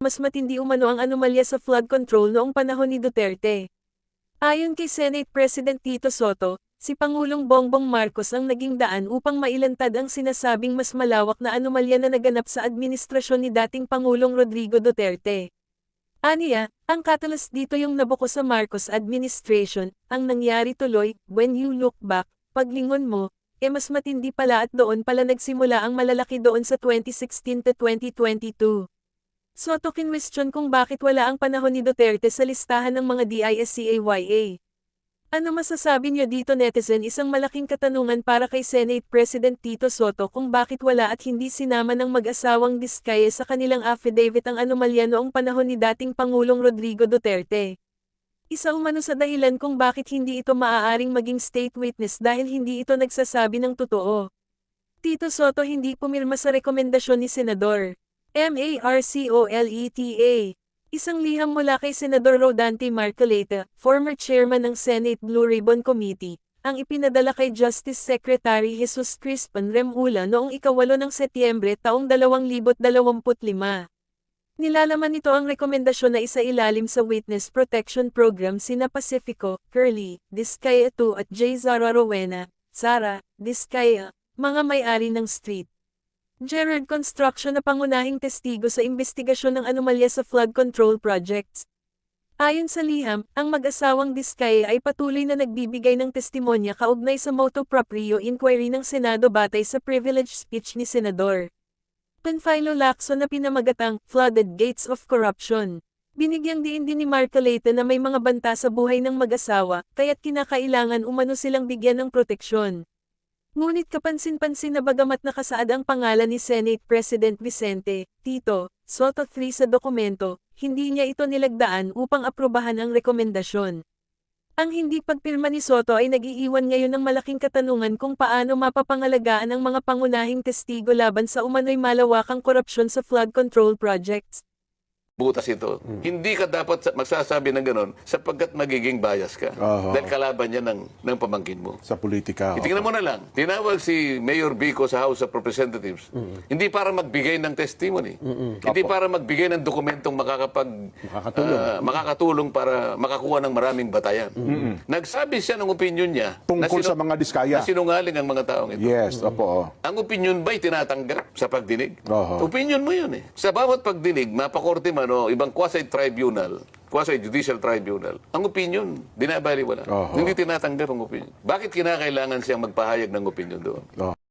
mas matindi umano ang anomalya sa flood control noong panahon ni Duterte. Ayon kay Senate President Tito Soto, si Pangulong Bongbong Marcos ang naging daan upang mailantad ang sinasabing mas malawak na anomalya na naganap sa administrasyon ni dating Pangulong Rodrigo Duterte. Aniya, ang catalyst dito yung nabuko sa Marcos administration, ang nangyari tuloy, when you look back, paglingon mo, e mas matindi pala at doon pala nagsimula ang malalaki doon sa 2016 to 2022. Soto kinwestiyon kung bakit wala ang panahon ni Duterte sa listahan ng mga DISCAYA. Ano masasabi niyo dito netizen isang malaking katanungan para kay Senate President Tito Soto kung bakit wala at hindi sinama ng mag-asawang Diskaya sa kanilang affidavit ang anomalya noong panahon ni dating Pangulong Rodrigo Duterte. Isa umano sa dahilan kung bakit hindi ito maaaring maging state witness dahil hindi ito nagsasabi ng totoo. Tito Soto hindi pumirma sa rekomendasyon ni Senador. M-A-R-C-O-L-E-T-A. Isang liham mula kay Senador Rodante Marcoleta, former chairman ng Senate Blue Ribbon Committee, ang ipinadala kay Justice Secretary Jesus Crispin Remula noong ikawalo ng Setyembre taong 2025. Nilalaman nito ang rekomendasyon na isa ilalim sa Witness Protection Program sina Pacifico, Curly, Diskaya 2 at J. Zara Rowena, Sara, Diskaya, mga may-ari ng street. Gerard Construction na pangunahing testigo sa investigasyon ng anomalya sa flood control projects. Ayon sa liham, ang mag-asawang Diskaya ay patuloy na nagbibigay ng testimonya kaugnay sa motu proprio inquiry ng Senado batay sa privilege speech ni Senador. Panfilo Lacson na pinamagatang Flooded Gates of Corruption. Binigyang diin din ni Marcoleta na may mga banta sa buhay ng mag-asawa, kaya't kinakailangan umano silang bigyan ng proteksyon. Ngunit kapansin-pansin na bagamat nakasaad ang pangalan ni Senate President Vicente, Tito, Soto 3 sa dokumento, hindi niya ito nilagdaan upang aprobahan ang rekomendasyon. Ang hindi pagpirma ni Soto ay nag-iiwan ngayon ng malaking katanungan kung paano mapapangalagaan ang mga pangunahing testigo laban sa umano'y malawakang korupsyon sa flood control projects. Butas ito. Hindi ka dapat sa- magsasabi ng ganon sapagkat magiging bias ka. Oho. Dahil kalaban yan ng, ng pamangkin mo. sa politika. Itingnan mo na lang. Tinawag si Mayor Bico sa House of Representatives. Hindi para magbigay ng testimony. Hindi para magbigay ng dokumentong makakapag Makakatulong. ah, makakatulong para makakuha ng maraming batayan. Nagsabi siya ng opinion niya Tungkol sa mga diskaya. na sinungaling ang mga taong ito. Yes, opo. Ang opinion ba'y tinatanggap sa pagdinig? Oho. Opinion mo yun eh. Sa bawat pagdinig, mapakorte man o ibang quasi-tribunal, quasi-judicial tribunal, ang opinion, dinabaliwala. Oho. Hindi tinatanggap ang opinion. Bakit kinakailangan siyang magpahayag ng opinion doon? Oh.